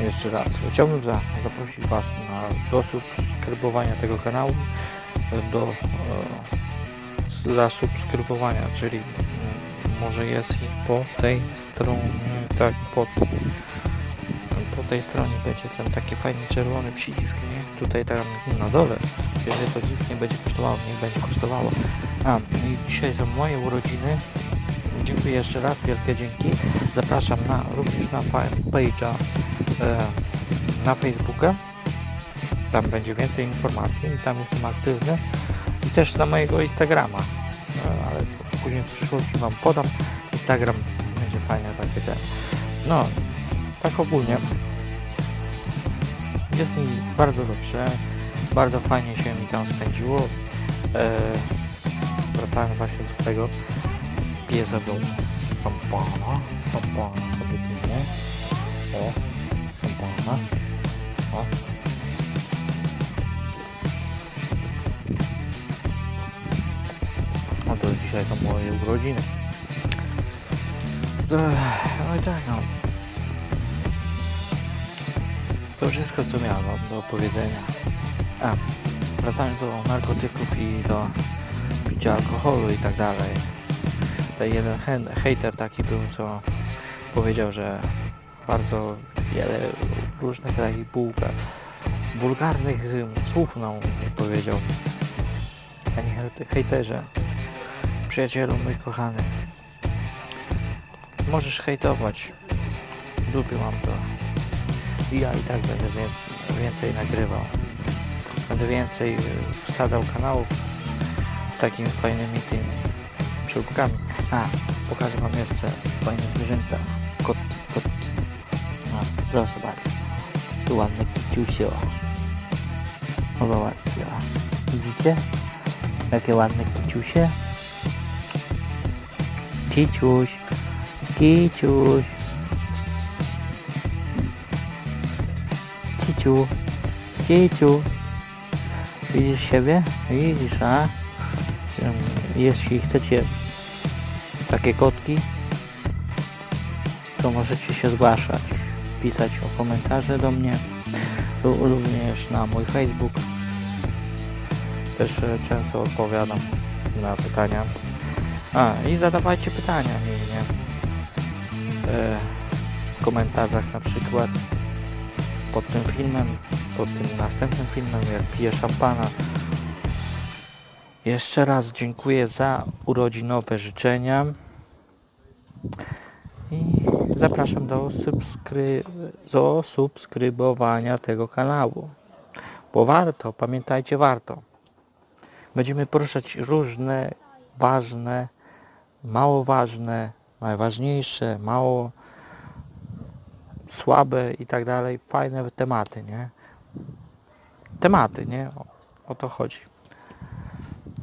jeszcze raz. Chciałbym za, zaprosić Was na, do subskrybowania tego kanału, do e, zasubskrybowania, czyli mm, może jest i po tej stronie, tak, po, po tej stronie będzie ten taki fajny czerwony przycisk, nie? Tutaj tam na dole, jeżeli to nic nie będzie kosztowało, nie będzie kosztowało. A, i dzisiaj są moje urodziny. Dziękuję jeszcze raz, wielkie dzięki. Zapraszam na, również na fanpage'a e, na Facebooka. Tam będzie więcej informacji i tam jestem aktywny. I też na mojego Instagrama. E, ale później w przyszłości Wam podam. Instagram będzie fajne takie ten. No, tak ogólnie. Jest mi bardzo dobrze. Bardzo fajnie się mi tam spędziło. E, wracając właśnie do tego. Piję sobie szampana. Szampana sobie piję. O, szampana. O. No to dzisiaj to moje urodziny. Ech, No i tak no. To wszystko co miałem do powiedzenia. A, wracając do narkotyków i do picia alkoholu i tak dalej. Tutaj jeden hejter taki był, co powiedział, że bardzo wiele różnych takich bułgar, wulgarnych słów nam powiedział. Panie hejte- hejterze, przyjacielu mój kochany, możesz hejtować, lubię mam to. Ja i tak będę więcej nagrywał. Będę więcej y, wsadzał kanałów z takimi fajnymi tymi przeróbkami. A, pokażę wam jeszcze fajne zwierzęta. Kotki, kotki. No, proszę bardzo. Tu ładne kiciusio. No zobaczcie. o. Widzicie? Jakie ładne kiciusie. Kiciuś. Kiciuś. Kiciu. Kiciu. Widzisz siebie? Widzisz, a? Jeśli chcecie takie kotki, to możecie się zgłaszać, pisać o komentarze do mnie, również na mój Facebook. Też e, często odpowiadam na pytania. A, i zadawajcie pytania mi, nie? E, w komentarzach na przykład pod tym filmem, pod tym następnym filmem, jak piję szampana. Jeszcze raz dziękuję za urodzinowe życzenia i zapraszam do, subskry... do subskrybowania tego kanału. Bo warto, pamiętajcie, warto. Będziemy poruszać różne ważne, mało ważne, najważniejsze, mało słabe i tak dalej, fajne tematy, nie? Tematy, nie? O, o to chodzi.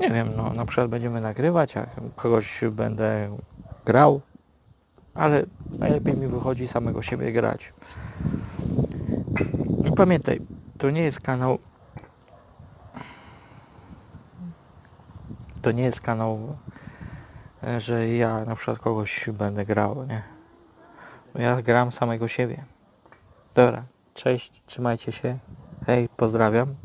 Nie wiem, no na przykład będziemy nagrywać, jak kogoś będę grał, ale najlepiej mi wychodzi samego siebie grać. I pamiętaj, to nie jest kanał to nie jest kanał, że ja na przykład kogoś będę grał, nie? Ja gram samego siebie. Dobra, cześć, trzymajcie się. Hej, pozdrawiam.